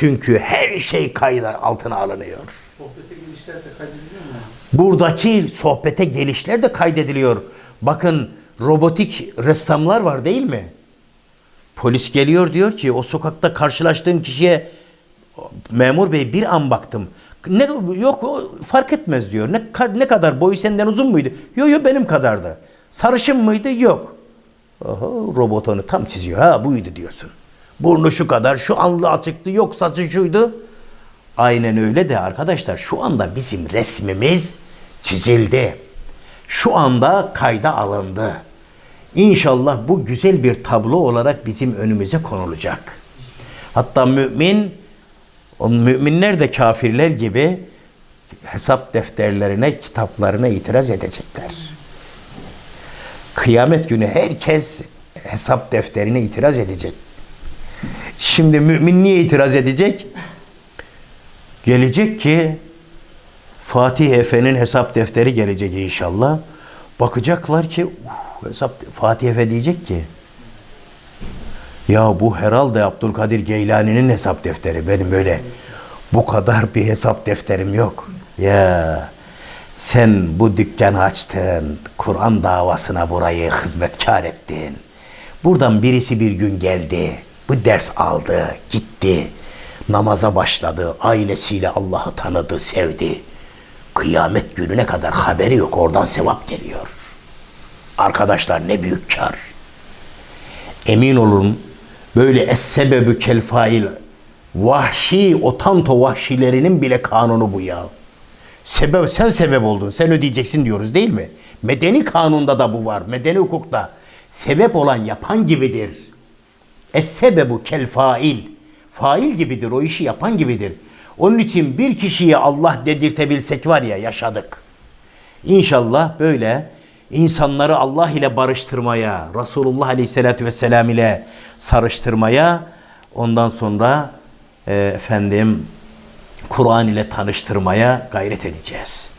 Çünkü her şey kayıt altına alınıyor. Sohbete girişler de kaydediliyor mu? Buradaki sohbete gelişler de kaydediliyor. Bakın robotik ressamlar var değil mi? Polis geliyor diyor ki o sokakta karşılaştığın kişiye memur bey bir an baktım. Ne yok o fark etmez diyor. Ne ne kadar boyu senden uzun muydu? Yok yok benim kadardı. Sarışın mıydı? Yok. Oho, robot onu tam çiziyor. Ha buydu diyorsun. Burnu şu kadar, şu anlı açıktı, yok saçı şuydu. Aynen öyle de arkadaşlar şu anda bizim resmimiz çizildi. Şu anda kayda alındı. İnşallah bu güzel bir tablo olarak bizim önümüze konulacak. Hatta mümin, o müminler de kafirler gibi hesap defterlerine, kitaplarına itiraz edecekler. Kıyamet günü herkes hesap defterine itiraz edecek. Şimdi mümin niye itiraz edecek? Gelecek ki Fatih Efe'nin hesap defteri gelecek inşallah. Bakacaklar ki "Uf, hesap Fatih Efe diyecek ki ya bu herhalde Abdülkadir Geylani'nin hesap defteri. Benim öyle bu kadar bir hesap defterim yok. Ya sen bu dükkanı açtın. Kur'an davasına burayı hizmetkar ettin. Buradan birisi bir gün geldi. Bu ders aldı, gitti. Namaza başladı. Ailesiyle Allah'ı tanıdı, sevdi. Kıyamet gününe kadar haberi yok. Oradan sevap geliyor. Arkadaşlar ne büyük kar. Emin olun böyle es-sebebü kel fail vahşi otanto vahşilerinin bile kanunu bu ya. Sebep sen sebep oldun. Sen ödeyeceksin diyoruz değil mi? Medeni kanunda da bu var. Medeni hukukta sebep olan yapan gibidir. Es-sebebu kel fail. Fail gibidir. O işi yapan gibidir. Onun için bir kişiye Allah dedirtebilsek var ya yaşadık. İnşallah böyle insanları Allah ile barıştırmaya, Resulullah Aleyhisselatü Vesselam ile sarıştırmaya, ondan sonra e, efendim Kur'an ile tanıştırmaya gayret edeceğiz.